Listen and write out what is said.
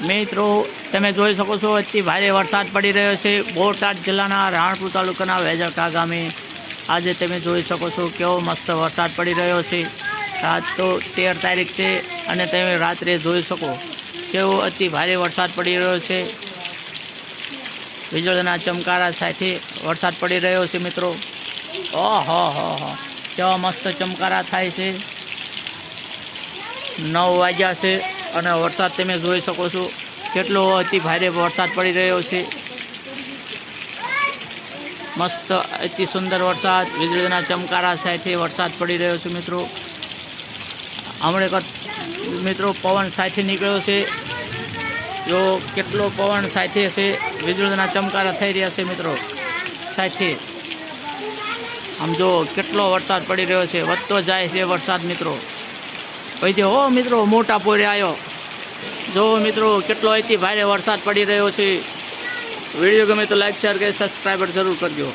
મિત્રો, તમે જોઈ શકો છો, અતિ ભારે વરસાદ પડી રહ્યો છે. બોટાદ જિલ્લાના રાણપુર તાલુકાના વેજળકા ગામે આજે તમે જોઈ શકો છો કેવો મસ્ત વરસાદ પડી રહ્યો છે. આજ તો તેર તારીખ છે અને તમે રાત્રે જોઈ શકો કેવો અતિ ભારે વરસાદ પડી રહ્યો છે. વીજળીના ચમકારા સાથે વરસાદ પડી રહ્યો છે, મિત્રો. ઓહો, હો હો. કેવા મસ્ત ચમકારા થાય છે. નવ વાગ્યા છે. અને વરસાદ તમે જોઈ શકો છો, કેટલો અતિ ભારે વરસાદ પડી રહ્યો છે. મસ્ત, અતિ સુંદર વરસાદ, વીજળીના ચમકારા સાથે વરસાદ પડી રહ્યો છે, મિત્રો. હમણે મિત્રો, પવન સાથે નીકળ્યો છે. જો કેટલો પવન સાથે છે, વીજળીના ચમકારા થઈ રહ્યા છે, મિત્રો. સાથે. આમ જો કેટલો વરસાદ પડી રહ્યો છે, વધતો જાય છે વરસાદ, મિત્રો. પછી હો મિત્રો, મોટા પોરે આવ્યો જો મિત્રો, કેટલો અહીંથી ભારે વરસાદ પડી રહ્યો છે. વીડિયો ગમે તો લાઈક શેર કરી સબસ્ક્રાઈબર જરૂર કરજો.